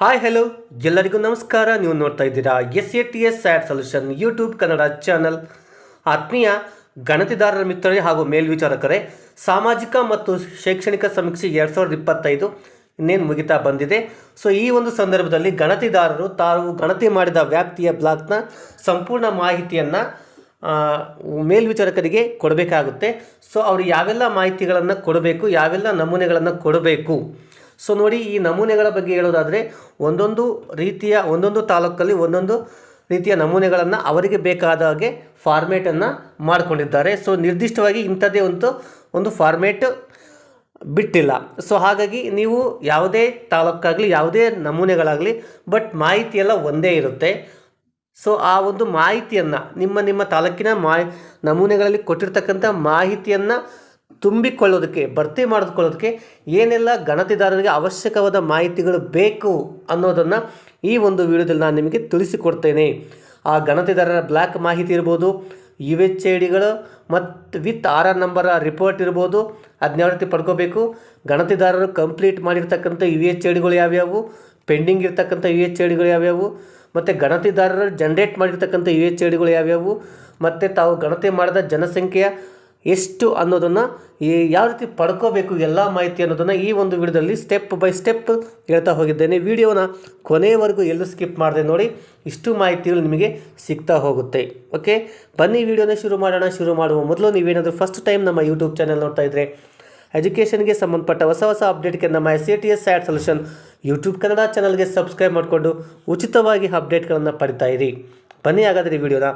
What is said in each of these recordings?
Hi hello ಎಲ್ಲರಿಗೂ ನಮಸ್ಕಾರ. ನೀವು ನೋಡ್ತಾ ಇದ್ದೀರಾ S A T S sat solution YouTube Kannada channel ಆತ್ಮೀಯ ಗಣತಿದಾರರ ಮಿತ್ರರೇ ಹಾಗೂ ಮೇಲ್ವಿಚಾರಕರೇ, ಸಾಮಾಜಿಕ ಮತ್ತು ಶೈಕ್ಷಣಿಕ ಸಮೀಕ್ಷೆ ಎರಡು ಸಾವಿರದ ಇಪ್ಪತ್ತೈದು ಇನ್ನೇನು ಮುಗಿತಾ ಬಂದಿದೆ. ಸೊ ಈ ಒಂದು ಸಂದರ್ಭದಲ್ಲಿ ಗಣತಿದಾರರು ತಾವು ಗಣತಿ ಮಾಡಿದ ವ್ಯಾಪ್ತಿಯ ಬ್ಲಾಕ್ನ ಸಂಪೂರ್ಣ ಮಾಹಿತಿಯನ್ನು ಮೇಲ್ವಿಚಾರಕರಿಗೆ ಕೊಡಬೇಕಾಗುತ್ತೆ. ಸೊ ಅವರು ಯಾವೆಲ್ಲ ಮಾಹಿತಿಗಳನ್ನು ಕೊಡಬೇಕು, ಯಾವೆಲ್ಲ ನಮೂನೆಗಳನ್ನು ಕೊಡಬೇಕು? ಸೊ ನೋಡಿ ಈ ನಮೂನೆಗಳ ಬಗ್ಗೆ ಹೇಳೋದಾದರೆ ಒಂದೊಂದು ರೀತಿಯ, ಒಂದೊಂದು ತಾಲೂಕಲ್ಲಿ ಒಂದೊಂದು ರೀತಿಯ ನಮೂನೆಗಳನ್ನು ಅವರಿಗೆ ಬೇಕಾದ ಹಾಗೆ ಫಾರ್ಮೇಟನ್ನು ಮಾಡಿಕೊಂಡಿದ್ದಾರೆ. ಸೊ ನಿರ್ದಿಷ್ಟವಾಗಿ ಇಂಥದ್ದೇ ಒಂದು ಒಂದು ಫಾರ್ಮೇಟ್ ಬಿಟ್ಟಿಲ್ಲ. ಸೊ ಹಾಗಾಗಿ ನೀವು ಯಾವುದೇ ತಾಲೂಕಾಗಲಿ, ಯಾವುದೇ ನಮೂನೆಗಳಾಗಲಿ ಬಟ್ ಮಾಹಿತಿಯೆಲ್ಲ ಒಂದೇ ಇರುತ್ತೆ. ಸೊ ಆ ಒಂದು ಮಾಹಿತಿಯನ್ನು, ನಿಮ್ಮ ನಿಮ್ಮ ತಾಲೂಕಿನ ಮಾ, ನಮೂನೆಗಳಲ್ಲಿ ಕೊಟ್ಟಿರ್ತಕ್ಕಂಥ ಮಾಹಿತಿಯನ್ನು ತುಂಬಿಕೊಳ್ಳೋದಕ್ಕೆ, ಭರ್ತಿ ಮಾಡಿಕೊಳ್ಳೋದಕ್ಕೆ ಏನೆಲ್ಲ ಗಣತಿದಾರರಿಗೆ ಅವಶ್ಯಕವಾದ ಮಾಹಿತಿಗಳು ಬೇಕು ಅನ್ನೋದನ್ನು ಈ ಒಂದು ವಿಡಿಯೋದಲ್ಲಿ ನಾನು ನಿಮಗೆ ತಿಳಿಸಿಕೊಡ್ತೇನೆ. ಆ ಗಣತಿದಾರರ ಬ್ಲ್ಯಾಕ್ ಮಾಹಿತಿ ಇರ್ಬೋದು ಯು ಎಚ್ ಐ ಡಿಗಳು ಮತ್ತು with R R number report ಇರ್ಬೋದು ಅದನ್ನ ಪಡ್ಕೋಬೇಕು. ಗಣತಿದಾರರು ಕಂಪ್ಲೀಟ್ ಮಾಡಿರ್ತಕ್ಕಂಥ ಯು ಎಚ್ ಐ ಡಿಗಳು ಯಾವ್ಯಾವು, ಪೆಂಡಿಂಗ್ ಇರ್ತಕ್ಕಂಥ ಯು ಎಚ್ ಐ ಡಿಗಳು ಯಾವ್ಯಾವು, ಮತ್ತು ಗಣತಿದಾರರು ಜನ್ರೇಟ್ ಮಾಡಿರ್ತಕ್ಕಂಥ ಯು ಎಚ್ ಐ ಡಿಗಳು ಯಾವ್ಯಾವು, ಮತ್ತು ತಾವು ಗಣತಿ ಮಾಡಿದ ಜನಸಂಖ್ಯೆಯ ಎಷ್ಟು ಅನ್ನೋದನ್ನು ಈ ಯಾವ ರೀತಿ ಪಡ್ಕೋಬೇಕು ಎಲ್ಲ ಮಾಹಿತಿ ಅನ್ನೋದನ್ನು ಈ ಒಂದು ವಿಡಿಯೋದಲ್ಲಿ ಸ್ಟೆಪ್ ಬೈ ಸ್ಟೆಪ್ ಹೇಳ್ತಾ ಹೋಗಿದ್ದೇನೆ. ವಿಡಿಯೋನ ಕೊನೆಯವರೆಗೂ ಎಲ್ಲೂ ಸ್ಕಿಪ್ ಮಾಡಿದೆ ನೋಡಿ, ಇಷ್ಟು ಮಾಹಿತಿಗಳು ನಿಮಗೆ ಸಿಗ್ತಾ ಹೋಗುತ್ತೆ. ಓಕೆ ಬನ್ನಿ, ವಿಡಿಯೋನ ಶುರು ಮಾಡೋಣ. ಶುರು ಮಾಡುವ ಮೊದಲು ನೀವೇನಾದರೂ ಫಸ್ಟ್ ಟೈಮ್ ನಮ್ಮ ಯೂಟ್ಯೂಬ್ ಚಾನಲ್ ನೋಡ್ತಾ ಇದ್ದರೆ ಎಜುಕೇಷನ್ಗೆ ಸಂಬಂಧಪಟ್ಟ ಹೊಸ ಹೊಸ ಅಪ್ಡೇಟ್ಗೆ ನಮ್ಮ S A T S sat solution YouTube Kannada ಚಾನಲ್ಗೆ ಸಬ್ಸ್ಕ್ರೈಬ್ ಮಾಡಿಕೊಂಡು ಉಚಿತವಾಗಿ ಅಪ್ಡೇಟ್ಗಳನ್ನು ಪಡಿತಾ ಇರಿ. ಬನ್ನಿ ಹಾಗಾದರೆ ವಿಡಿಯೋನ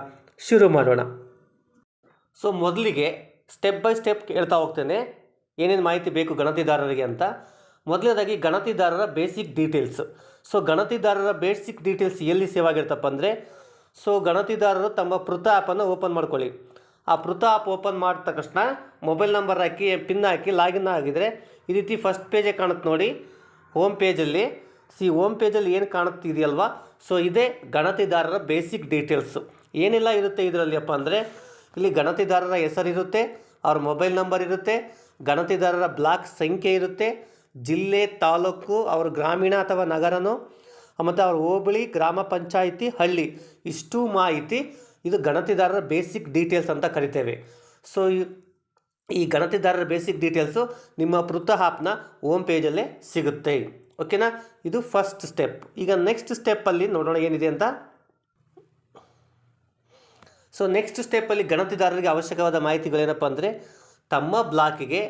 ಶುರು ಮಾಡೋಣ. ಸೊ ಮೊದಲಿಗೆ ಸ್ಟೆಪ್ ಬೈ ಸ್ಟೆಪ್ ಹೇಳ್ತಾ ಹೋಗ್ತೇನೆ. ಏನೇನು ಮಾಹಿತಿ ಬೇಕು ಗಣತಿದಾರರಿಗೆ ಅಂತ. ಮೊದಲನೇದಾಗಿ ಗಣತಿದಾರರ ಬೇಸಿಕ್ ಡೀಟೇಲ್ಸ್ ಸೊ ಗಣತಿದಾರರ ಬೇಸಿಕ್ ಡೀಟೇಲ್ಸ್ ಎಲ್ಲಿ ಸೇವ್ ಆಗಿರ್ತಪ್ಪ ಅಂದರೆ ಸೊ ಗಣತಿದಾರರು ತಮ್ಮ ಪೃತ ಆ್ಯಪನ್ನು ಓಪನ್ ಮಾಡ್ಕೊಳ್ಳಿ. ಆ ಪೃತ ಆ್ಯಪ್ ಓಪನ್ ಮಾಡಿದ ತಕ್ಷಣ ಮೊಬೈಲ್ ನಂಬರ್ ಹಾಕಿ ಪಿನ್ ಹಾಕಿ ಲಾಗಿನ್ ಆಗಿದರೆ ಈ ರೀತಿ ಫಸ್ಟ್ ಪೇಜೇ ಕಾಣುತ್ತೆ ನೋಡಿ. ಹೋಮ್ ಪೇಜಲ್ಲಿ ಸಿ ಹೋಮ್ ಪೇಜಲ್ಲಿ ಏನು ಕಾಣುತ್ತಿದೆಯಲ್ವಾ ಸೊ ಇದೇ ಗಣತಿದಾರರ ಬೇಸಿಕ್ ಡೀಟೇಲ್ಸು ಏನೆಲ್ಲ ಇರುತ್ತೆ ಇದರಲ್ಲಿಯಪ್ಪ ಅಂದರೆ ಇಲ್ಲಿ ಗಣತಿದಾರರ ಹೆಸರಿರುತ್ತೆ, ಅವ್ರ ಮೊಬೈಲ್ ನಂಬರ್ ಇರುತ್ತೆ, ಗಣತಿದಾರರ ಬ್ಲಾಕ್ ಸಂಖ್ಯೆ ಇರುತ್ತೆ, ಜಿಲ್ಲೆ, ತಾಲೂಕು, ಅವ್ರ ಗ್ರಾಮೀಣ ಅಥವಾ ನಗರನೋ, ಮತ್ತು ಅವ್ರ ಹೋಬಳಿ, ಗ್ರಾಮ ಪಂಚಾಯಿತಿ, ಹಳ್ಳಿ, ಇಷ್ಟು ಮಾಹಿತಿ ಇದು ಗಣತಿದಾರರ ಬೇಸಿಕ್ ಡೀಟೇಲ್ಸ್ ಅಂತ ಕರಿತೇವೆ. ಸೊ ಈ- ಗಣತಿದಾರರ ಬೇಸಿಕ್ ಡೀಟೇಲ್ಸು ನಿಮ್ಮ ಪೃತ ಆ್ಯಪ್ನ ಹೋಮ್ ಪೇಜಲ್ಲೇ ಸಿಗುತ್ತೆ. ಓಕೆನಾ ಇದು ಫಸ್ಟ್ ಸ್ಟೆಪ್ ಈಗ ನೆಕ್ಸ್ಟ್ ಸ್ಟೆಪ್ಪಲ್ಲಿ ನೋಡೋಣ ಏನಿದೆ ಅಂತ. ಸೊ ನೆಕ್ಸ್ಟ್ ಸ್ಟೆಪ್ಪಲ್ಲಿ ಗಣತಿದಾರರಿಗೆ ಅವಶ್ಯಕವಾದ ಮಾಹಿತಿಗಳೇನಪ್ಪ ಅಂದರೆ ತಮ್ಮ ಬ್ಲಾಕಿಗೆ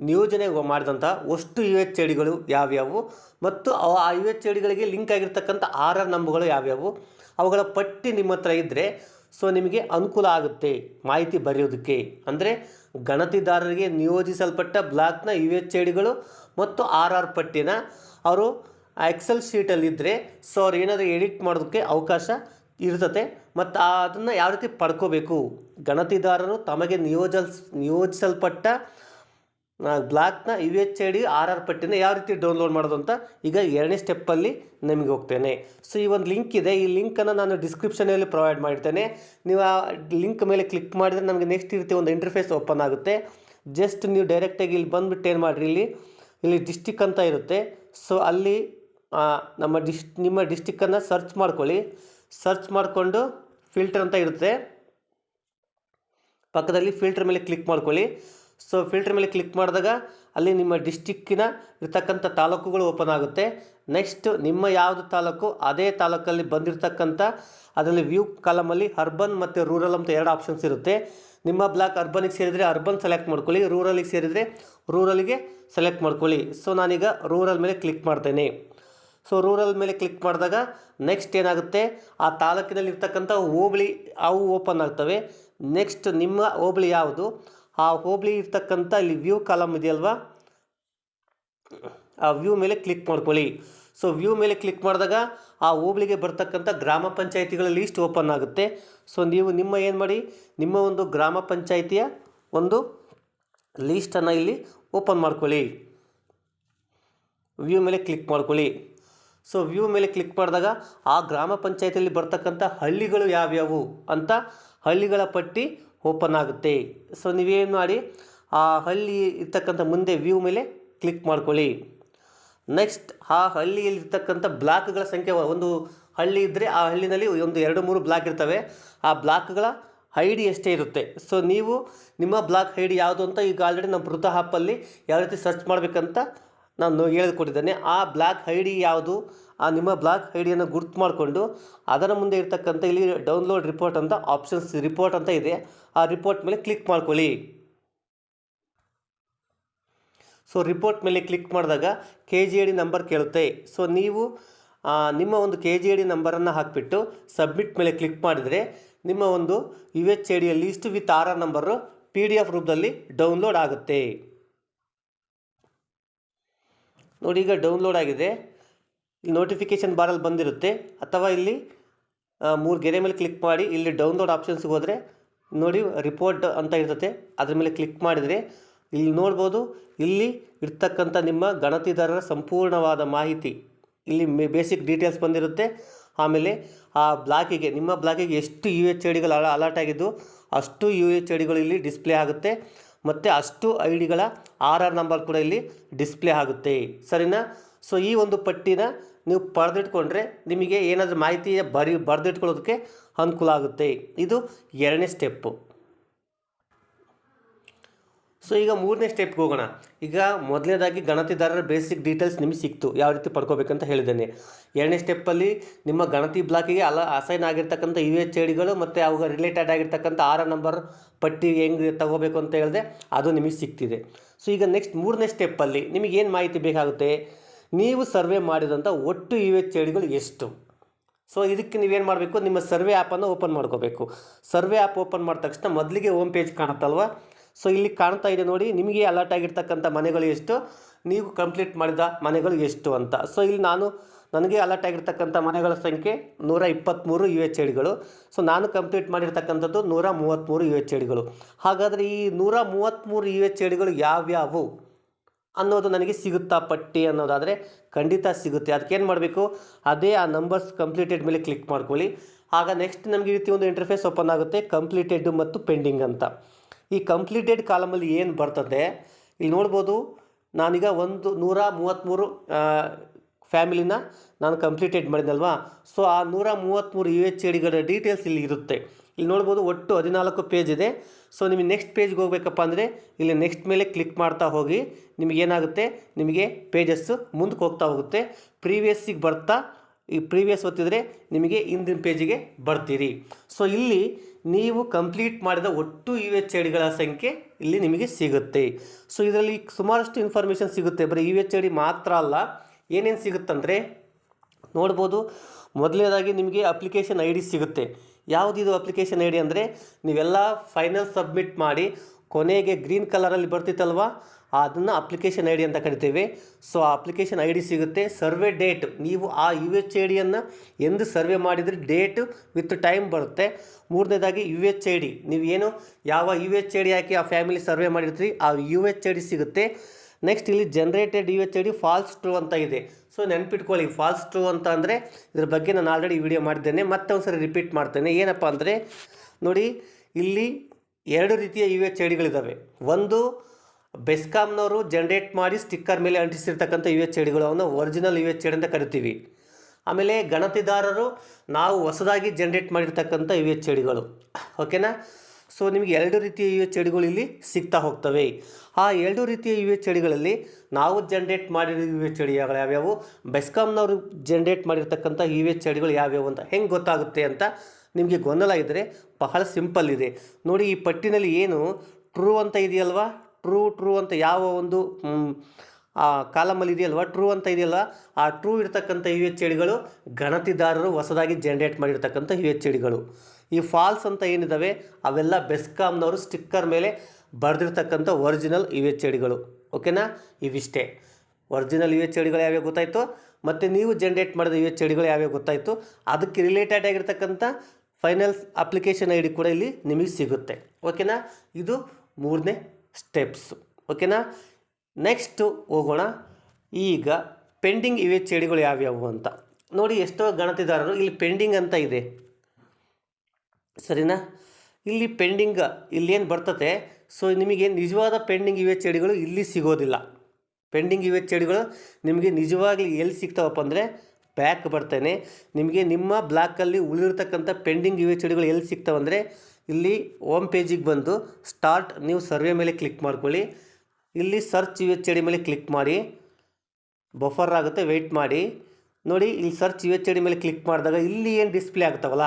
ನಿಯೋಜನೆ ಮಾಡಿದಂಥ ಒಷ್ಟು ಯು ಎಚ್ ಡಿಗಳು ಯಾವ್ಯಾವು ಮತ್ತು ಆ ಯು ಎಚ್ ಡಿಗಳಿಗೆ ಲಿಂಕ್ ಆಗಿರ್ತಕ್ಕಂಥ ಆರ್ ಆರ್ ನಂಬರ್ಗಳು ಯಾವ್ಯಾವು, ಅವುಗಳ ಪಟ್ಟಿ ನಿಮ್ಮ ಹತ್ರ ಇದ್ದರೆ ಸೊ ನಿಮಗೆ ಅನುಕೂಲ ಆಗುತ್ತೆ ಮಾಹಿತಿ ಬರೆಯೋದಕ್ಕೆ. ಅಂದರೆ ಗಣತಿದಾರರಿಗೆ ನಿಯೋಜಿಸಲ್ಪಟ್ಟ ಬ್ಲಾಕ್ನ ಯು ಎಚ್ ಐಡಿಗಳು ಮತ್ತು ಆರ್ ಆರ್ ಪಟ್ಟಿನ, ಅವರು ಎಕ್ಸೆಲ್ ಶೀಟಲ್ಲಿದ್ದರೆ ಸೊ ಅವ್ರು ಏನಾದರೂ ಎಡಿಟ್ ಮಾಡೋದಕ್ಕೆ ಅವಕಾಶ ಇರ್ತತೆ, ಮತ್ತು ಅದನ್ನು ಯಾವ ರೀತಿ ಪಡ್ಕೋಬೇಕು? ಗಣತಿದಾರರು ತಮಗೆ ನಿಯೋಜಲ್ಸ್ ನಿಯೋಜಿಸಲ್ಪಟ್ಟ ಬ್ಲಾಕ್ನ U H I D, R R ಪಟ್ಟಿನ ಯಾವ ರೀತಿ ಡೌನ್ಲೋಡ್ ಮಾಡೋದು ಅಂತ ಈಗ ಎರಡನೇ ಸ್ಟೆಪ್ಪಲ್ಲಿ ನಿಮಗೆ ಹೋಗ್ತೇನೆ. ಸೊ ಈ ಒಂದು ಲಿಂಕ್ ಇದೆ. ಈ ಲಿಂಕನ್ನು ನಾನು ಡಿಸ್ಕ್ರಿಪ್ಷನಲ್ಲಿ ಪ್ರೊವೈಡ್ ಮಾಡ್ತೇನೆ ನೀವು ಆ ಲಿಂಕ್ ಮೇಲೆ ಕ್ಲಿಕ್ ಮಾಡಿದರೆ ನಮಗೆ ನೆಕ್ಸ್ಟ್ ಇರುತ್ತೆ ಒಂದು ಇಂಟರ್ಫೇಸ್ ಓಪನ್ ಆಗುತ್ತೆ. ಜಸ್ಟ್ ನೀವು ಡೈರೆಕ್ಟಾಗಿ ಇಲ್ಲಿ ಬಂದುಬಿಟ್ಟು ಏನು ಮಾಡಿರಿ ಇಲ್ಲಿ ಇಲ್ಲಿ ಡಿಸ್ಟಿಕ್ ಅಂತ ಇರುತ್ತೆ. ಸೊ ಅಲ್ಲಿ ನಮ್ಮ ಡಿಸ್, ನಿಮ್ಮ ಡಿಸ್ಟಿಕ್ಕನ್ನು ಸರ್ಚ್ ಮಾಡ್ಕೊಳ್ಳಿ. ಸರ್ಚ್ ಮಾಡಿಕೊಂಡು ಫಿಲ್ಟರ್ ಅಂತ ಇರುತ್ತೆ. ಪಕ್ಕದಲ್ಲಿ ಫಿಲ್ಟರ್ ಮೇಲೆ ಕ್ಲಿಕ್ ಮಾಡ್ಕೊಳ್ಳಿ. ಸೊ ಫಿಲ್ಟರ್ ಮೇಲೆ ಕ್ಲಿಕ್ ಮಾಡಿದಾಗ ಅಲ್ಲಿ ನಿಮ್ಮ ಡಿಸ್ಟಿಕ್ಕಿನ ಇರ್ತಕ್ಕಂಥ ತಾಲೂಕುಗಳು ಓಪನ್ ಆಗುತ್ತೆ. ನೆಕ್ಸ್ಟ್ ನಿಮ್ಮ ಯಾವುದು ತಾಲೂಕು, ಅದೇ ತಾಲೂಕಲ್ಲಿ ಬಂದಿರತಕ್ಕಂಥ, ಅದರಲ್ಲಿ ವ್ಯೂ ಕಾಲಮಲ್ಲಿ ಅರ್ಬನ್ ಮತ್ತು ರೂರಲ್ ಅಂತ ಎರಡು ಆಪ್ಷನ್ಸ್ ಇರುತ್ತೆ. ನಿಮ್ಮ ಬ್ಲಾಕ್ ಅರ್ಬನಿಗೆ ಸೇರಿದರೆ ಅರ್ಬನ್ ಸೆಲೆಕ್ಟ್ ಮಾಡ್ಕೊಳ್ಳಿ. ರೂರಲಿಗೆ ಸೇರಿದರೆ ರೂರಲಿಗೆ ಸೆಲೆಕ್ಟ್ ಮಾಡ್ಕೊಳ್ಳಿ. ಸೊ ನಾನೀಗ ರೂರಲ್ ಮೇಲೆ ಕ್ಲಿಕ್ ಮಾಡ್ತೇನೆ. ಸೊ ರೂರಲ್ ಮೇಲೆ ಕ್ಲಿಕ್ ಮಾಡಿದಾಗ ನೆಕ್ಸ್ಟ್ ಏನಾಗುತ್ತೆ? ಆ ತಾಲೂಕಿನಲ್ಲಿ ಇರ್ತಕ್ಕಂಥ ಹೋಬಳಿ ಅವು ಓಪನ್ ಆಗ್ತವೆ. ನೆಕ್ಸ್ಟ್ ನಿಮ್ಮ ಹೋಬಳಿ ಯಾವುದು? ಆ ಹೋಬಳಿ ಇರ್ತಕ್ಕಂಥ ಇಲ್ಲಿ ವ್ಯೂ ಕಾಲಮ್ ಇದೆಯಲ್ವಾ? ಆ ವ್ಯೂ ಮೇಲೆ ಕ್ಲಿಕ್ ಮಾಡ್ಕೊಳ್ಳಿ. ಸೊ ವ್ಯೂ ಮೇಲೆ ಕ್ಲಿಕ್ ಮಾಡಿದಾಗ ಆ ಹೋಬಳಿಗೆ ಬರ್ತಕ್ಕಂಥ ಗ್ರಾಮ ಪಂಚಾಯಿತಿಗಳ ಲೀಸ್ಟ್ ಓಪನ್ ಆಗುತ್ತೆ. ಸೊ ನೀವು ನಿಮ್ಮ ಏನು ಮಾಡಿ? ನಿಮ್ಮ ಒಂದು ಗ್ರಾಮ ಪಂಚಾಯಿತಿಯ ಒಂದು ಲೀಸ್ಟನ್ನು ಇಲ್ಲಿ ಓಪನ್ ಮಾಡ್ಕೊಳ್ಳಿ. ವ್ಯೂ ಮೇಲೆ ಕ್ಲಿಕ್ ಮಾಡ್ಕೊಳ್ಳಿ. ಸೊ ವ್ಯೂ ಮೇಲೆ ಕ್ಲಿಕ್ ಮಾಡಿದಾಗ ಆ ಗ್ರಾಮ ಪಂಚಾಯತಿಯಲ್ಲಿ ಬರ್ತಕ್ಕಂಥ ಹಳ್ಳಿಗಳು ಯಾವ್ಯಾವು ಅಂತ ಹಳ್ಳಿಗಳ ಪಟ್ಟಿ ಓಪನ್ ಆಗುತ್ತೆ. ಸೊ ನೀವೇನು ಮಾಡಿ ಆ ಹಳ್ಳಿ ಇರ್ತಕ್ಕಂಥ ಮುಂದೆ ವ್ಯೂ ಮೇಲೆ ಕ್ಲಿಕ್ ಮಾಡ್ಕೊಳ್ಳಿ. ನೆಕ್ಸ್ಟ್ ಆ ಹಳ್ಳಿಯಲ್ಲಿರ್ತಕ್ಕಂಥ ಬ್ಲಾಕ್ಗಳ ಸಂಖ್ಯೆ ಒಂದು ಹಳ್ಳಿ ಇದ್ದರೆ ಆ ಹಳ್ಳಿನಲ್ಲಿ ಒಂದು ಎರಡು ಮೂರು ಬ್ಲಾಕ್ ಇರ್ತವೆ. ಆ ಬ್ಲಾಕ್ಗಳ ಐ ಡಿ ಎಷ್ಟೇ ಇರುತ್ತೆ. ಸೊ ನೀವು ನಿಮ್ಮ ಬ್ಲಾಕ್ ಐ ಡಿ ಯಾವುದು ಅಂತ ಈಗ ಆಲ್ರೆಡಿ ನಮ್ಮ ಪೃಥ ಆ್ಯಪಲ್ಲಿ ಯಾವ ರೀತಿ ಸರ್ಚ್ ಮಾಡಬೇಕಂತ ನಾನು ಹೇಳಿಕೊಟ್ಟಿದ್ದೇನೆ ಆ ಬ್ಲಾಕ್ ಐ ಡಿ ಯಾವುದು? ಆ ನಿಮ್ಮ ಬ್ಲಾಕ್ ಐ ಡಿಯನ್ನು ಗುರ್ತು ಮಾಡಿಕೊಂಡು ಅದರ ಮುಂದೆ ಇರ್ತಕ್ಕಂಥ ಇಲ್ಲಿ ಡೌನ್ಲೋಡ್ ರಿಪೋರ್ಟ್ ಅಂತ ಆಪ್ಷನ್ಸ್ ರಿಪೋರ್ಟ್ ಅಂತ ಇದೆ. ಆ ರಿಪೋರ್ಟ್ ಮೇಲೆ ಕ್ಲಿಕ್ ಮಾಡ್ಕೊಳ್ಳಿ. ಸೊ, ರಿಪೋರ್ಟ್ ಮೇಲೆ ಕ್ಲಿಕ್ ಮಾಡಿದಾಗ K G I D number ಕೇಳುತ್ತೆ. ಸೊ, ನೀವು ನಿಮ್ಮ ಒಂದು ಕೆ ಜಿ ಐ ಡಿ ನಂಬರನ್ನು ಹಾಕಿಬಿಟ್ಟು ಸಬ್ಮಿಟ್ ಮೇಲೆ ಕ್ಲಿಕ್ ಮಾಡಿದರೆ ನಿಮ್ಮ ಒಂದು ಯು ಎಚ್ ಐ ಡಿಯ ಇಷ್ಟು with R R number P D F ರೂಪದಲ್ಲಿ ಡೌನ್ಲೋಡ್ ಆಗುತ್ತೆ. ನೋಡಿ, ಈಗ ಡೌನ್ಲೋಡ್ ಆಗಿದೆ. ಇಲ್ಲಿ ನೋಟಿಫಿಕೇಷನ್ ಬಾರಲ್ಲಿ ಬಂದಿರುತ್ತೆ. ಅಥವಾ ಇಲ್ಲಿ ಮೂರು ಗೆರೆ ಮೇಲೆ ಕ್ಲಿಕ್ ಮಾಡಿ, ಇಲ್ಲಿ ಡೌನ್ಲೋಡ್ ಆಪ್ಷನ್ಸ್ಗೆ ಹೋದರೆ ನೋಡಿ ರಿಪೋರ್ಟ್ ಅಂತ ಇರ್ತದೆ ಅದ್ರ ಮೇಲೆ ಕ್ಲಿಕ್ ಮಾಡಿದರೆ ಇಲ್ಲಿ ನೋಡ್ಬೋದು, ಇಲ್ಲಿ ಇರ್ತಕ್ಕಂಥ ನಿಮ್ಮ ಗಣತಿದಾರರ ಸಂಪೂರ್ಣವಾದ ಮಾಹಿತಿ. ಇಲ್ಲಿ ಬೇಸಿಕ್ ಡೀಟೇಲ್ಸ್ ಬಂದಿರುತ್ತೆ. ಆಮೇಲೆ ಆ ಬ್ಲಾಕಿಗೆ ನಿಮ್ಮ ಬ್ಲಾಕಿಗೆ ಎಷ್ಟು ಯು ಎಚ್ ಐ ಡಿಗಳು ಅಲರ್ಟ್ ಆಗಿದ್ದು ಅಷ್ಟು ಯು ಎಚ್ ಐ ಇಲ್ಲಿ ಡಿಸ್ಪ್ಲೇ ಆಗುತ್ತೆ. ಮತ್ತು ಅಷ್ಟು ಐ ಡಿಗಳ ಆರ್ ಆರ್ ನಂಬರ್ ಕೂಡ ಇಲ್ಲಿ ಡಿಸ್ಪ್ಲೇ ಆಗುತ್ತೆ. ಸರಿನಾ? ಸೊ ಈ ಒಂದು ಪಟ್ಟಿನ ನೀವು ಪಡೆದಿಟ್ಕೊಂಡ್ರೆ ನಿಮಗೆ ಏನಾದರೂ ಮಾಹಿತಿ ಬರಿ ಬರೆದಿಟ್ಕೊಳ್ಳೋದಕ್ಕೆ ಅನುಕೂಲ ಆಗುತ್ತೆ. ಇದು ಎರಡನೇ ಸ್ಟೆಪ್ಪು ಸೊ ಈಗ ಮೂರನೇ ಸ್ಟೆಪ್ಗೆ ಹೋಗೋಣ. ಈಗ ಮೊದಲನೇದಾಗಿ ಗಣತಿದಾರರ ಬೇಸಿಕ್ ಡೀಟೇಲ್ಸ್ ನಿಮಗೆ ಸಿಕ್ತು. ಯಾವ ರೀತಿ ಪಡ್ಕೋಬೇಕಂತ ಹೇಳಿದ್ದೇನೆ. ಎರಡನೇ ಸ್ಟೆಪ್ಪಲ್ಲಿ ನಿಮ್ಮ ಗಣತಿ ಬ್ಲಾಕಿಗೆ ಅಲ ಅಸೈನ್ ಆಗಿರ್ತಕ್ಕಂಥ ಯು ಎಚ್ ಐಡಿಗಳು ಮತ್ತು ಅವಾಗ ರಿಲೇಟೆಡ್ ಆಗಿರ್ತಕ್ಕಂಥ ಆರ ನಂಬರ್ ಪಟ್ಟಿ ಹೆಂಗೆ ತಗೋಬೇಕು ಅಂತ ಹೇಳಿದೆ, ಅದು ನಿಮಗೆ ಸಿಕ್ತಿದೆ. ಸೊ ಈಗ ನೆಕ್ಸ್ಟ್ ಮೂರನೇ ಸ್ಟೆಪ್ಪಲ್ಲಿ ಏನು ಮಾಹಿತಿ ಬೇಕಾಗುತ್ತೆ? ನೀವು ಸರ್ವೆ ಮಾಡಿದಂಥ ಒಟ್ಟು ಯು ಎಚ್ ಐಡಿಗಳು ಎಷ್ಟು? ಸೊ ಇದಕ್ಕೆ ನೀವೇನು ಮಾಡಬೇಕು? ನಿಮ್ಮ ಸರ್ವೆ ಆ್ಯಪನ್ನು ಓಪನ್ ಮಾಡ್ಕೋಬೇಕು. ಸರ್ವೆ ಆ್ಯಪ್ ಓಪನ್ ಮಾಡಿದ ತಕ್ಷಣ ಮೊದಲಿಗೆ ಹೋಮ್ ಪೇಜ್ ಕಾಣುತ್ತಲ್ವ? ಸೊ ಇಲ್ಲಿ ಕಾಣ್ತಾ ಇದೆ ನೋಡಿ, ನಿಮಗೆ ಅಲರ್ಟ್ ಆಗಿರ್ತಕ್ಕಂಥ ಮನೆಗಳು ಎಷ್ಟು? ನೀವು ಕಂಪ್ಲೀಟ್ ಮಾಡಿದ ಮನೆಗಳು ಎಷ್ಟು ಅಂತ. ಸೊ ಇಲ್ಲಿ ನಾನು, ನನಗೆ ಅಲರ್ಟ್ ಆಗಿರ್ತಕ್ಕಂಥ ಮನೆಗಳ ಸಂಖ್ಯೆ ನೂರ ಇಪ್ಪತ್ತ್ಮೂರು ಯು ಎಚ್ ಐಡಿಗಳು ಸೊ ನಾನು ಕಂಪ್ಲೀಟ್ ಮಾಡಿರ್ತಕ್ಕಂಥದ್ದು ನೂರ ಮೂವತ್ತ್ಮೂರು ಯು ಎಚ್ ಐಡಿಗಳು ಹಾಗಾದರೆ ಈ ನೂರ ಮೂವತ್ತ್ಮೂರು ಯು ಎಚ್ ಐಡಿಗಳು ಯಾವ್ಯಾವು ಅನ್ನೋದು ನನಗೆ ಸಿಗುತ್ತಾ ಪಟ್ಟಿ ಅನ್ನೋದಾದರೆ ಖಂಡಿತ ಸಿಗುತ್ತೆ. ಅದಕ್ಕೆ ಏನು ಮಾಡಬೇಕು? ಅದೇ ಆ ನಂಬರ್ಸ್ ಕಂಪ್ಲೀಟೆಡ್ ಮೇಲೆ ಕ್ಲಿಕ್ ಮಾಡ್ಕೊಳ್ಳಿ. ಆಗ ನೆಕ್ಸ್ಟ್ ನಮಗೆ ಈ ರೀತಿ ಒಂದು ಇಂಟರ್ಫೇಸ್ ಓಪನ್ ಆಗುತ್ತೆ ಕಂಪ್ಲೀಟೆಡ್ ಮತ್ತು ಪೆಂಡಿಂಗ್ ಅಂತ. ಈ ಕಂಪ್ಲೀಟೆಡ್ ಕಾಲಮಲ್ಲಿ ಏನು ಬರ್ತದೆ? ಇಲ್ಲಿ ನೋಡ್ಬೋದು, ನಾನೀಗ ಒಂದು ನೂರ ಮೂವತ್ತ್ಮೂರು ಫ್ಯಾಮಿಲಿನ ನಾನು ಕಂಪ್ಲೀಟೆಡ್ ಮಾಡಿದ್ನಲ್ವಾ? ಸೊ ಆ ನೂರ ಮೂವತ್ತ್ಮೂರು ಯು ಎಚ್ ಡಿಗಳ ಡೀಟೇಲ್ಸ್ ಇಲ್ಲಿ ಇರುತ್ತೆ. ಇಲ್ಲಿ ನೋಡ್ಬೋದು ಒಟ್ಟು ಹದಿನಾಲ್ಕು ಪೇಜ್ ಇದೆ. ಸೊ ನಿಮಗೆ ನೆಕ್ಸ್ಟ್ ಪೇಜ್ಗೆ ಹೋಗ್ಬೇಕಪ್ಪ ಅಂದರೆ, ಇಲ್ಲಿ ನೆಕ್ಸ್ಟ್ ಮೇಲೆ ಕ್ಲಿಕ್ ಮಾಡ್ತಾ ಹೋಗಿ ನಿಮಗೇನಾಗುತ್ತೆ ನಿಮಗೆ ಪೇಜಸ್ಸು ಮುಂದಕ್ಕೆ ಹೋಗ್ತಾ ಹೋಗುತ್ತೆ. ಪ್ರೀವಿಯಸ್ಸಿಗೆ ಬರ್ತಾ, ಈ ಪ್ರೀವಿಯಸ್ ಒತ್ತಿದರೆ ನಿಮಗೆ ಹಿಂದಿನ ಪೇಜಿಗೆ ಬರ್ತೀರಿ. ಸೊ ಇಲ್ಲಿ ನೀವು ಕಂಪ್ಲೀಟ್ ಮಾಡಿದ ಒಟ್ಟು ಯು ಎಚ್ ಐ ಡಿಗಳ ಸಂಖ್ಯೆ ಇಲ್ಲಿ ನಿಮಗೆ ಸಿಗುತ್ತೆ. ಸೊ ಇದರಲ್ಲಿ ಸುಮಾರಷ್ಟು ಇನ್ಫಾರ್ಮೇಷನ್ ಸಿಗುತ್ತೆ. ಬರೀ ಯು ಎಚ್ ಐ ಡಿ ಮಾತ್ರ ಅಲ್ಲ, ಏನೇನು ಸಿಗುತ್ತಂದರೆ, ನೋಡ್ಬೋದು, ಮೊದಲನೇದಾಗಿ ನಿಮಗೆ ಅಪ್ಲಿಕೇಶನ್ ಐ ಡಿ ಸಿಗುತ್ತೆ. ಯಾವುದಿದು ಅಪ್ಲಿಕೇಶನ್ ಐ ಡಿ ಅಂದರೆ, ನೀವೆಲ್ಲ ಫೈನಲ್ ಸಬ್ಮಿಟ್ ಮಾಡಿ ಕೊನೆಗೆ ಗ್ರೀನ್ ಕಲರಲ್ಲಿ ಬರ್ತಿತ್ತಲ್ವ? ಅದನ್ನು ಅಪ್ಲಿಕೇಶನ್ ಐ ಡಿ ಅಂತ ಕರಿತೇವೆ. ಸೊ ಆ ಅಪ್ಲಿಕೇಶನ್ ಐ ಡಿ ಸಿಗುತ್ತೆ. ಸರ್ವೆ ಡೇಟ್ ನೀವು ಆ ಯು ಎಚ್ ಐ ಡಿಯನ್ನು ಎಂದು ಸರ್ವೆ ಮಾಡಿದರೆ ಡೇಟ್ ವಿತ್ ಟೈಮ್ ಬರುತ್ತೆ. ಮೂರನೇದಾಗಿ ಯು ಎಚ್ ಐ ಡಿ ನೀವು ಏನು, ಯಾವ ಯು ಎಚ್ ಐ ಡಿ ಹಾಕಿ ಆ ಫ್ಯಾಮಿಲಿ ಸರ್ವೆ ಮಾಡಿರ್ತೀರಿ, ಆ ಯು ಎಚ್ ಐ ಡಿ ಸಿಗುತ್ತೆ. ನೆಕ್ಸ್ಟ್ ಇಲ್ಲಿ generated U H I D false true ಅಂತ ಇದೆ. ಸೊ ನೆನ್ಪಿಟ್ಕೊಳ್ಳಿ ಫಾಲ್ಸ್ ಟ್ರೂ ಅಂತ ಅಂದರೆ ಇದ್ರ ಬಗ್ಗೆ ನಾನು ಆಲ್ರೆಡಿ ವಿಡಿಯೋ ಮಾಡಿದ್ದೇನೆ. ಮತ್ತೆ ಒಂದು ಸರಿ ರಿಪೀಟ್ ಮಾಡ್ತೇನೆ. ಏನಪ್ಪ ಅಂದರೆ, ನೋಡಿ, ಇಲ್ಲಿ ಎರಡು ರೀತಿಯ ಯು ಎಚ್ ಐ ಡಿಗಳಿದ್ದಾವೆ ಒಂದು ಬೆಸ್ಕಾಮ್ನವರು ಜನ್ರೇಟ್ ಮಾಡಿ ಸ್ಟಿಕ್ಕರ್ ಮೇಲೆ ಅಂಟಿಸಿರ್ತಕ್ಕಂಥ ಯು ಎಚ್ ಐಡಿಗಳು ಡಿಗಳು ಅವನ್ನ original U H I D ಅಂತ ಕರಿತೀವಿ. ಆಮೇಲೆ ಗಣತಿದಾರರು ನಾವು ಹೊಸದಾಗಿ ಜನ್ರೇಟ್ ಮಾಡಿರ್ತಕ್ಕಂಥ ಯು ಎಚ್ ಐ ಡಿಗಳು ಓಕೆನಾ? ಸೊ, ನಿಮಗೆ ಎರಡು ರೀತಿಯ ಯು ಎಚ್ ಐಡಿಗಳು ಇಲ್ಲಿ ಸಿಗ್ತಾ ಹೋಗ್ತವೆ. ಆ ಎರಡು ರೀತಿಯ ಯು ಎಚ್ ಐಡಿಗಳಲ್ಲಿ ನಾವು ಜನ್ರೇಟ್ ಮಾಡಿರೋ ಯು ಎಚ್ ಐಡಿಗಳು ಡಿಗಳು ಯಾವ್ಯಾವು? ಬೆಸ್ಕಾಮ್ನವರು ಜನ್ರೇಟ್ ಮಾಡಿರ್ತಕ್ಕಂಥ ಯು ಎಚ್ ಐಡಿಗಳು ಯಾವ್ಯಾವು ಅಂತ ಹೆಂಗೆ ಗೊತ್ತಾಗುತ್ತೆ ಅಂತ ನಿಮಗೆ ಗೊಂದಲ ಇದ್ದರೆ ಬಹಳ ಸಿಂಪಲ್ ಇದೆ. ನೋಡಿ, ಈ ಪಟ್ಟಿನಲ್ಲಿ ಏನು ಟ್ರೂ ಅಂತ ಇದೆಯಲ್ವಾ? ಟ್ರೂ ಟ್ರೂ ಅಂತ ಯಾವ ಒಂದು ಆ ಕಾಲಮಲ್ಲಿ ಇದೆಯಲ್ವ? ಟ್ರೂ ಅಂತ ಇದೆಯಲ್ಲ? ಆ ಟ್ರೂ ಇರ್ತಕ್ಕಂಥ ಯು ಎಚ್ ಎಡಿಗಳು ಗಣತಿದಾರರು ಹೊಸದಾಗಿ ಜನ್ರೇಟ್ ಮಾಡಿರ್ತಕ್ಕಂಥ ಯು ಎಚ್ ಡಿಗಳು ಈ ಫಾಲ್ಸ್ ಅಂತ ಏನಿದ್ದಾವೆ ಅವೆಲ್ಲ ಬೆಸ್ಕಾಮ್ನವರು ಸ್ಟಿಕ್ಕರ್ ಮೇಲೆ ಬರೆದಿರ್ತಕ್ಕಂಥ ಒರಿಜಿನಲ್ ಯು ಎಚ್ ಡಿಗಳು ಓಕೆನಾ ಇವಿಷ್ಟೇ. ಒರಿಜಿನಲ್ ಯು ಎಚ್ ಡಿಗಳು ಯಾವ್ಯಾವ ಗೊತ್ತಾಯಿತು? ಮತ್ತು ನೀವು ಜನ್ರೇಟ್ ಮಾಡಿದ ಯು ಎಚ್ ಡಿಗಳು ಯಾವ್ಯಾವ ಗೊತ್ತಾಯಿತು? ಅದಕ್ಕೆ ರಿಲೇಟೆಡ್ ಆಗಿರ್ತಕ್ಕಂಥ ಫೈನಲ್ ಅಪ್ಲಿಕೇಶನ್ ಐ ಡಿ ಕೂಡ ಇಲ್ಲಿ ನಿಮಗೆ ಸಿಗುತ್ತೆ. ಓಕೆನಾ ಇದು ಮೂರನೇ ಸ್ಟೆಪ್ಸ್. ಓಕೆನಾ? ನೆಕ್ಸ್ಟು ಹೋಗೋಣ. ಈಗ ಪೆಂಡಿಂಗ್ ಇವೆ ಚೇಡಿಗಳು ಡಿಗಳು ಯಾವ್ಯಾವು ಅಂತ. ನೋಡಿ ಎಷ್ಟೋ ಗಣತಿದಾರರು ಇಲ್ಲಿ ಪೆಂಡಿಂಗ್ ಅಂತ ಇದೆ. ಸರಿನಾ? ಇಲ್ಲಿ ಪೆಂಡಿಂಗ್ ಇಲ್ಲೇನು ಬರ್ತತೆ? ಸೊ ನಿಮಗೆ ನಿಜವಾದ ಪೆಂಡಿಂಗ್ ಇವೆ ಚಡಿಗಳು ಇಲ್ಲಿ ಸಿಗೋದಿಲ್ಲ. ಪೆಂಡಿಂಗ್ ಇವೆ ಚೇಡಿಗಳು ನಿಮಗೆ ನಿಜವಾಗ್ಲೂ ಎಲ್ಲಿ ಸಿಗ್ತಾವಪ್ಪ ಅಂದರೆ ಬ್ಯಾಕ್ ಬರ್ತೇನೆ. ನಿಮಗೆ ನಿಮ್ಮ ಬ್ಲಾಕಲ್ಲಿ ಉಳಿದಿರ್ತಕ್ಕಂಥ ಪೆಂಡಿಂಗ್ ಇವೆ ಚಡಿಗಳು ಡಿಗಳು ಎಲ್ಲಿ ಸಿಗ್ತಾವಂದರೆ ಇಲ್ಲಿ ಹೋಮ್ ಪೇಜಿಗೆ ಬಂದು ಸ್ಟಾರ್ಟ್ ನೀವು ಸರ್ವೆ ಮೇಲೆ ಕ್ಲಿಕ್ ಮಾಡ್ಕೊಳ್ಳಿ. ಇಲ್ಲಿ ಸರ್ಚ್ ಯು ಎಚ್ ಮೇಲೆ ಕ್ಲಿಕ್ ಮಾಡಿ. ಬಫರ್ ಆಗುತ್ತೆ ವೆಯ್ಟ್ ಮಾಡಿ. ನೋಡಿ, ಇಲ್ಲಿ ಸರ್ಚ್ ಯು ಎಚ್ ಮೇಲೆ ಕ್ಲಿಕ್ ಮಾಡಿದಾಗ ಇಲ್ಲಿ ಏನು ಡಿಸ್ಪ್ಲೇ ಆಗ್ತಾವಲ್ಲ?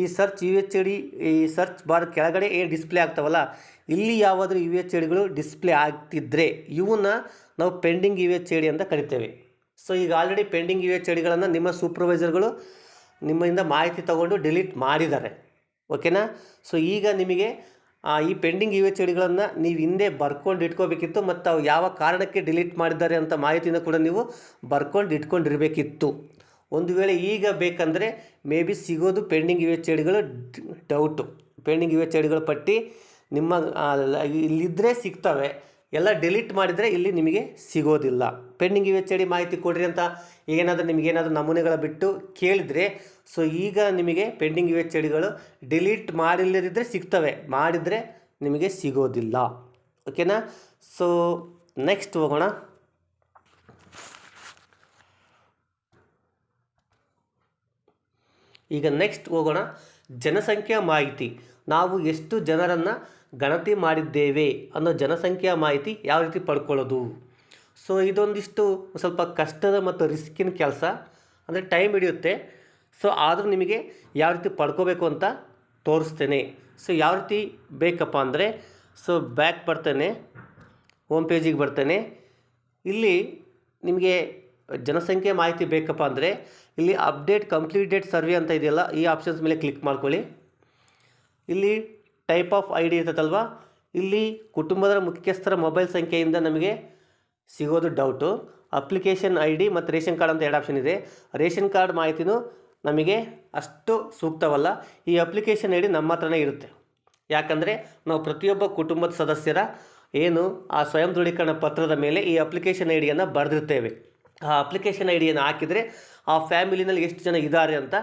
ಈ ಸರ್ಚ್ ಯು ಎಚ್ ಡಿ ಈ ಸರ್ಚ್ ಬಾರ್ ಕೆಳಗಡೆ ಏನು ಡಿಸ್ಪ್ಲೇ ಆಗ್ತಾವಲ್ಲ? ಇಲ್ಲಿ ಯಾವಾದರೂ ಯು ಎಚ್ ಡಿಗಳು ಡಿಸ್ಪ್ಲೇ ಆಗ್ತಿದ್ರೆ ಇವನ್ನ ನಾವು ಪೆಂಡಿಂಗ್ ಯು ಎಚ್ ಡಿ ಅಂತ ಕರಿತೇವೆ. ಸೊ ಈಗ ಆಲ್ರೆಡಿ ಪೆಂಡಿಂಗ್ ಯು ಎಚ್ ಡಿಗಳನ್ನು ನಿಮ್ಮ ಸೂಪರ್ವೈಸರ್ಗಳು ನಿಮ್ಮಿಂದ ಮಾಹಿತಿ ತಗೊಂಡು ಡಿಲೀಟ್ ಮಾಡಿದ್ದಾರೆ. ಓಕೆನಾ? ಸೊ ಈಗ ನಿಮಗೆ ಈ ಪೆಂಡಿಂಗ್ ಯು ಎಚ್ ಐಡಿಗಳನ್ನು ನೀವು ಹಿಂದೆ ಬರ್ಕೊಂಡು ಇಟ್ಕೋಬೇಕಿತ್ತು ಮತ್ತು ಅವು ಯಾವ ಕಾರಣಕ್ಕೆ ಡಿಲೀಟ್ ಮಾಡಿದ್ದಾರೆ ಅಂತ ಮಾಹಿತಿನ ಕೂಡ ನೀವು ಬರ್ಕೊಂಡು ಇಟ್ಕೊಂಡಿರಬೇಕಿತ್ತು. ಒಂದು ವೇಳೆ ಈಗ ಬೇಕಂದರೆ, ಮೇ ಬಿ ಸಿಗೋದು ಪೆಂಡಿಂಗ್ ಯು ಎಚ್ ಐಡಿಗಳು ಡೌಟು. ಪೆಂಡಿಂಗ್ ಯು ಎಚ್ ಐಡಿಗಳ ಪಟ್ಟಿ ನಿಮ್ಮ ಇಲ್ಲಿದ್ದರೆ ಸಿಗ್ತವೆ. ಎಲ್ಲ ಡಿಲೀಟ್ ಮಾಡಿದರೆ ಇಲ್ಲಿ ನಿಮಗೆ ಸಿಗೋದಿಲ್ಲ. ಪೆಂಡಿಂಗ್ ಯು ಎಚ್ ಡಿ ಮಾಹಿತಿ ಕೊಡ್ರಿ ಅಂತ ಏನಾದರೂ ನಿಮಗೇನಾದರೂ ನಮೂನೆಗಳ ಬಿಟ್ಟು ಕೇಳಿದರೆ ಸೊ ಈಗ ನಿಮಗೆ ಪೆಂಡಿಂಗ್ ಯು ಎಚ್ ಡಿಗಳು ಡಿಲೀಟ್ ಮಾಡಿಲ್ಲದಿದ್ದರೆ ಸಿಗ್ತವೆ, ಮಾಡಿದರೆ ನಿಮಗೆ ಸಿಗೋದಿಲ್ಲ. ಓಕೆನಾ ಸೊ ನೆಕ್ಸ್ಟ್ ಹೋಗೋಣ. ಈಗ ನೆಕ್ಸ್ಟ್ ಹೋಗೋಣ. ಜನಸಂಖ್ಯಾ ಮಾಹಿತಿ. ನಾವು ಎಷ್ಟು ಜನರನ್ನು ಗಣತಿ ಮಾಡಿದ್ದೇವೆ ಅನ್ನೋ ಜನಸಂಖ್ಯಾ ಮಾಹಿತಿ ಯಾವ ರೀತಿ ಪಡ್ಕೊಳ್ಳೋದು? ಸೊ ಇದೊಂದಿಷ್ಟು ಸ್ವಲ್ಪ ಕಷ್ಟದ ಮತ್ತು ರಿಸ್ಕಿನ ಕೆಲಸ. ಅಂದರೆ ಟೈಮ್ ಹಿಡಿಯುತ್ತೆ. ಸೊ ಆದರೂ ನಿಮಗೆ ಯಾವ ರೀತಿ ಪಡ್ಕೋಬೇಕು ಅಂತ ತೋರಿಸ್ತೇನೆ. ಸೊ ಯಾವ ರೀತಿ ಬೇಕಪ್ಪ ಅಂದರೆ ಸೊ ಬ್ಯಾಕ್ ಬರ್ತೇನೆ. ಹೋಮ್ ಪೇಜಿಗೆ ಬರ್ತೇನೆ. ಇಲ್ಲಿ ನಿಮಗೆ ಜನಸಂಖ್ಯೆ ಮಾಹಿತಿ ಬೇಕಪ್ಪ ಅಂದರೆ, ಇಲ್ಲಿ ಅಪ್ಡೇಟ್ ಕಂಪ್ಲೀಟೆಡ್ ಸರ್ವೆ ಅಂತ ಇದೆಯಲ್ಲ, ಈ ಆಪ್ಷನ್ಸ್ ಮೇಲೆ ಕ್ಲಿಕ್ ಮಾಡ್ಕೊಳ್ಳಿ. ಇಲ್ಲಿ ಟೈಪ್ ಆಫ್ ಐ ಡಿ ಇರ್ತದಲ್ವ ಇಲ್ಲಿ ಕುಟುಂಬದ ಮುಖ್ಯಸ್ಥರ ಮೊಬೈಲ್ ಸಂಖ್ಯೆಯಿಂದ ನಮಗೆ ಸಿಗೋದು ಡೌಟು ಅಪ್ಲಿಕೇಶನ್ ಐ ಡಿ ಮತ್ತು ರೇಷನ್ ಕಾರ್ಡ್ ಅಂತ ಎರಡು ಆಪ್ಷನ್ ಇದೆ. ರೇಷನ್ ಕಾರ್ಡ್ ಮಾಹಿತಿನೂ ನಮಗೆ ಅಷ್ಟು ಸೂಕ್ತವಲ್ಲ. ಈ ಅಪ್ಲಿಕೇಶನ್ ಐ ಡಿ ನಮ್ಮ ಹತ್ರನೇ ಇರುತ್ತೆ. ಯಾಕಂದರೆ ನಾವು ಪ್ರತಿಯೊಬ್ಬ ಕುಟುಂಬದ ಸದಸ್ಯರ ಏನು ಆ ಸ್ವಯಂ ದೃಢೀಕರಣ ಪತ್ರದ ಮೇಲೆ ಈ ಅಪ್ಲಿಕೇಶನ್ ಐ ಡಿಯನ್ನು ಬರೆದಿರ್ತೇವೆ. ಆ ಅಪ್ಲಿಕೇಶನ್ ಐ ಡಿಯನ್ನು ಹಾಕಿದರೆ ಆ ಫ್ಯಾಮಿಲಿನಲ್ಲಿ ಎಷ್ಟು ಜನ ಇದ್ದಾರೆ ಅಂತ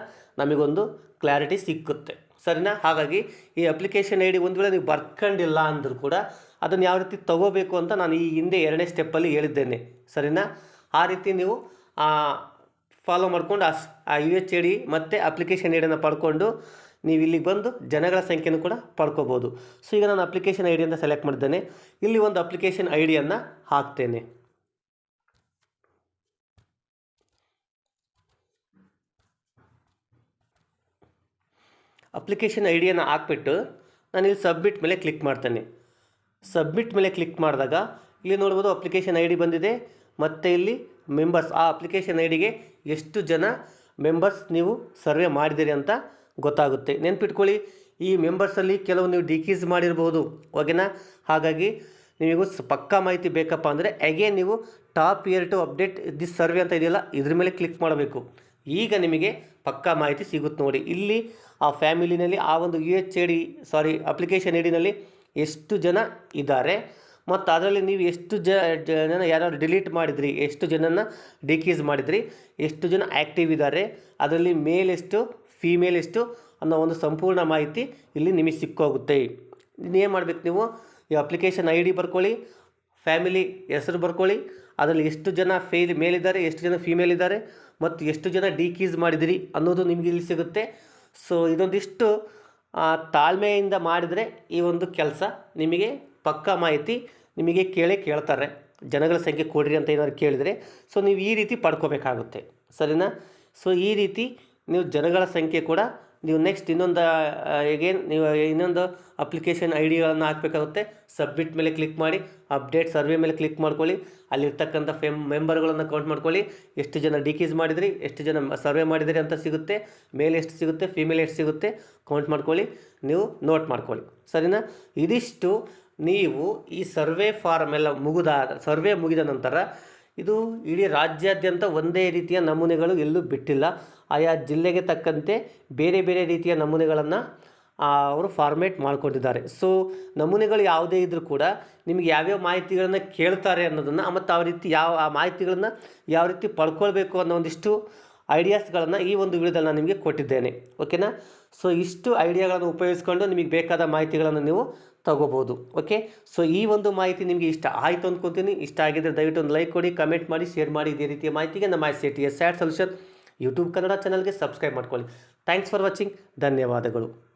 ನಮಗೊಂದು ಕ್ಲಾರಿಟಿ ಸಿಕ್ಕುತ್ತೆ. ಸರಿನಾ? ಹಾಗಾಗಿ ಈ ಅಪ್ಲಿಕೇಶನ್ ಐ ಡಿ ಒಂದು ವೇಳೆ ನೀವು ಬರ್ಕೊಂಡಿಲ್ಲ ಅಂದರೂ ಕೂಡ ಅದನ್ನು ಯಾವ ರೀತಿ ತಗೋಬೇಕು ಅಂತ ನಾನು ಈ ಹಿಂದೆ ಎರಡನೇ ಸ್ಟೆಪ್ಪಲ್ಲಿ ಹೇಳಿದ್ದೇನೆ. ಸರಿನಾ? ಆ ರೀತಿ ನೀವು ಫಾಲೋ ಮಾಡ್ಕೊಂಡು ಆ ಯು ಎಚ್ ಐ ಡಿ ಮತ್ತು ಅಪ್ಲಿಕೇಶನ್ ಐಡಿಯನ್ನು ಡಿಯನ್ನು ಪಡ್ಕೊಂಡು ನೀವು ಇಲ್ಲಿಗೆ ಬಂದು ಜನಗಳ ಸಂಖ್ಯೆನೂ ಕೂಡ ಪಡ್ಕೋಬೋದು. ಸೊ ಈಗ ನಾನು ಅಪ್ಲಿಕೇಶನ್ ಐ ಡಿಯನ್ನು ಸೆಲೆಕ್ಟ್ ಮಾಡಿದ್ದೇನೆ. ಇಲ್ಲಿ ಒಂದು ಅಪ್ಲಿಕೇಶನ್ ಐ ಹಾಕ್ತೇನೆ. ಅಪ್ಲಿಕೇಶನ್ ಐ ಡಿಯನ್ನು ಹಾಕ್ಬಿಟ್ಟು ನಾನು ಇಲ್ಲಿ ಸಬ್ಮಿಟ್ ಮೇಲೆ ಕ್ಲಿಕ್ ಮಾಡ್ತೇನೆ. ಸಬ್ಮಿಟ್ ಮೇಲೆ ಕ್ಲಿಕ್ ಮಾಡಿದಾಗ ಇಲ್ಲಿ ನೋಡ್ಬೋದು ಅಪ್ಲಿಕೇಶನ್ ಐ ಬಂದಿದೆ. ಮತ್ತು ಇಲ್ಲಿ ಮೆಂಬರ್ಸ್ ಆ ಅಪ್ಲಿಕೇಶನ್ ಐ ಡಿಗೆ ಎಷ್ಟು ಜನ ಮೆಂಬರ್ಸ್ ನೀವು ಸರ್ವೆ ಮಾಡಿದ್ದೀರಿ ಅಂತ ಗೊತ್ತಾಗುತ್ತೆ. ನೆನ್ಪಿಟ್ಕೊಳ್ಳಿ, ಈ ಮೆಂಬರ್ಸಲ್ಲಿ ಕೆಲವು ನೀವು ಡಿಕೀಸ್ ಮಾಡಿರ್ಬೋದು. ಓಕೆನಾ? ಹಾಗಾಗಿ ನಿಮಗೂ ಪಕ್ಕಾ ಮಾಹಿತಿ ಬೇಕಪ್ಪ ಅಂದರೆ ಅಗೇನ್ ನೀವು tap here to update this survey ಅಂತ ಇದೆಯಲ್ಲ, ಇದ್ರ ಮೇಲೆ ಕ್ಲಿಕ್ ಮಾಡಬೇಕು. ಈಗ ನಿಮಗೆ ಪಕ್ಕಾ ಮಾಹಿತಿ ಸಿಗುತ್ತೆ ನೋಡಿ. ಇಲ್ಲಿ ಆ ಫ್ಯಾಮಿಲಿನಲ್ಲಿ ಆ ಒಂದು U H A D sorry application I ಡಿನಲ್ಲಿ ಎಷ್ಟು ಜನ ಇದ್ದಾರೆ. ಮತ್ತು ಅದರಲ್ಲಿ ನೀವು ಎಷ್ಟು ಜ ಜನ ಯಾರು ಡಿಲೀಟ್ ಮಾಡಿದ್ರಿ, ಎಷ್ಟು ಜನನ ಡಿಕೀಸ್ ಮಾಡಿದ್ರಿ, ಎಷ್ಟು ಜನ ಆ್ಯಕ್ಟಿವ್ ಇದ್ದಾರೆ, ಅದರಲ್ಲಿ ಮೇಲ್ ಎಷ್ಟು ಫೀಮೇಲ್ ಎಷ್ಟು ಅನ್ನೋ ಒಂದು ಸಂಪೂರ್ಣ ಮಾಹಿತಿ ಇಲ್ಲಿ ನಿಮಗೆ ಸಿಕ್ಕೋಗುತ್ತೆ. ಇನ್ನೇನು ಮಾಡಬೇಕು ನೀವು? ಈ ಅಪ್ಲಿಕೇಶನ್ ಐ ಡಿ ಬರ್ಕೊಳ್ಳಿ ಫ್ಯಾಮಿಲಿ ಹೆಸರು ಬರ್ಕೊಳ್ಳಿ, ಅದರಲ್ಲಿ ಎಷ್ಟು ಜನ ಫೇಲ್ ಮೇಲಿದ್ದಾರೆ ಎಷ್ಟು ಜನ ಫೀಮೇಲ್ ಇದ್ದಾರೆ, ಮತ್ತು ಎಷ್ಟು ಜನ ಡಿಕೀಸ್ ಮಾಡಿದಿರಿ ಅನ್ನೋದು ನಿಮಗೆ ಇಲ್ಲಿ ಸಿಗುತ್ತೆ. ಸೊ ಇದೊಂದಿಷ್ಟು ತಾಳ್ಮೆಯಿಂದ ಮಾಡಿದರೆ ಈ ಒಂದು ಕೆಲಸ ನಿಮಗೆ ಪಕ್ಕಾ ಮಾಹಿತಿ ನಿಮಗೆ ಕೇಳಿ ಕೇಳ್ತಾರೆ. ಜನಗಳ ಸಂಖ್ಯೆ ಕೊಡ್ರಿ ಅಂತ ಏನಾದ್ರು ಕೇಳಿದರೆ ಸೊ ನೀವು ಈ ರೀತಿ ಪಡ್ಕೋಬೇಕಾಗುತ್ತೆ. ಸರಿನಾ? ಸೊ ಈ ರೀತಿ ನೀವು ಜನಗಳ ಸಂಖ್ಯೆ ಕೂಡ ನೀವು ನೆಕ್ಸ್ಟ್ ಇನ್ನೊಂದು ಎಗೇನ್ ನೀವು ಇನ್ನೊಂದು ಅಪ್ಲಿಕೇಶನ್ ಐ ಡಿಗಳನ್ನು ಹಾಕಬೇಕಾಗುತ್ತೆ. ಸಬ್ಮಿಟ್ ಮೇಲೆ ಕ್ಲಿಕ್ ಮಾಡಿ ಅಪ್ಡೇಟ್ ಸರ್ವೆ ಮೇಲೆ ಕ್ಲಿಕ್ ಮಾಡ್ಕೊಳ್ಳಿ. ಅಲ್ಲಿರ್ತಕ್ಕಂಥ ಫೆಮ್ ಮೆಂಬರ್ಗಳನ್ನು ಕೌಂಟ್ ಮಾಡ್ಕೊಳ್ಳಿ. ಎಷ್ಟು ಜನ ಡಿಕೀಸ್ ಮಾಡಿದ್ರಿ, ಎಷ್ಟು ಜನ ಸರ್ವೆ ಮಾಡಿದಿರಿ ಅಂತ ಸಿಗುತ್ತೆ. ಮೇಲ್ ಎಷ್ಟು ಸಿಗುತ್ತೆ ಫಿಮೇಲ್ ಎಷ್ಟು ಸಿಗುತ್ತೆ ಕೌಂಟ್ ಮಾಡ್ಕೊಳ್ಳಿ. ನೀವು ನೋಟ್ ಮಾಡ್ಕೊಳ್ಳಿ. ಸರಿನಾ? ಇದಿಷ್ಟು ನೀವು ಈ ಸರ್ವೆ ಫಾರ್ಮ್ ಎಲ್ಲ ಮುಗಿದ ಸರ್ವೆ ಮುಗಿದ ನಂತರ ಇದು ಇಡೀ ರಾಜ್ಯಾದ್ಯಂತ ಒಂದೇ ರೀತಿಯ ನಮೂನೆಗಳು ಎಲ್ಲೂ ಬಿಟ್ಟಿಲ್ಲ. ಆಯಾ ಜಿಲ್ಲೆಗೆ ತಕ್ಕಂತೆ ಬೇರೆ ಬೇರೆ ರೀತಿಯ ನಮೂನೆಗಳನ್ನು ಅವರು ಫಾರ್ಮೇಟ್ ಮಾಡಿಕೊಂಡಿದ್ದಾರೆ. ಸೊ ನಮೂನೆಗಳು ಯಾವುದೇ ಇದ್ದರೂ ಕೂಡ ನಿಮಗೆ ಯಾವ್ಯಾವ ಮಾಹಿತಿಗಳನ್ನು ಕೇಳ್ತಾರೆ ಅನ್ನೋದನ್ನು, ಮತ್ತು ಆ ರೀತಿ ಯಾವ, ಆ ಮಾಹಿತಿಗಳನ್ನು ಯಾವ ರೀತಿ ಪಡ್ಕೊಳ್ಬೇಕು ಅನ್ನೋ ಒಂದಿಷ್ಟು ಐಡಿಯಾಸ್ಗಳನ್ನು ಈ ಒಂದು ವಿಡಿಯೋದಲ್ಲಿ ನಾನು ನಿಮಗೆ ಕೊಟ್ಟಿದ್ದೇನೆ. ಓಕೆನಾ ಸೊ ಇಷ್ಟು ಐಡಿಯಾಗಳನ್ನು ಉಪಯೋಗಿಸ್ಕೊಂಡು ನಿಮಗೆ ಬೇಕಾದ ಮಾಹಿತಿಗಳನ್ನು ನೀವು ತಗೋಬೋದು. ಓಕೆ ಸೊ ಈ ಒಂದು ಮಾಹಿತಿ ನಿಮಗೆ ಇಷ್ಟ ಆಯಿತು ಅಂದ್ಕೊತೀನಿ ಇಷ್ಟ ಆಗಿದ್ದರೆ ದಯವಿಟ್ಟು ಒಂದು ಲೈಕ್ ಕೊಡಿ ಕಮೆಂಟ್ ಮಾಡಿ ಶೇರ್ ಮಾಡಿ. ಇದೇ ರೀತಿಯ ಮಾಹಿತಿಗೆ ನಮ್ಮ I C T S sat solution YouTube Kannada ಚಾನಲ್ಗೆ ಸಬ್ಸ್ಕ್ರೈಬ್ ಮಾಡ್ಕೊಳ್ಳಿ. ಥ್ಯಾಂಕ್ಸ್ ಫಾರ್ ವಾಚಿಂಗ್ ಧನ್ಯವಾದಗಳು.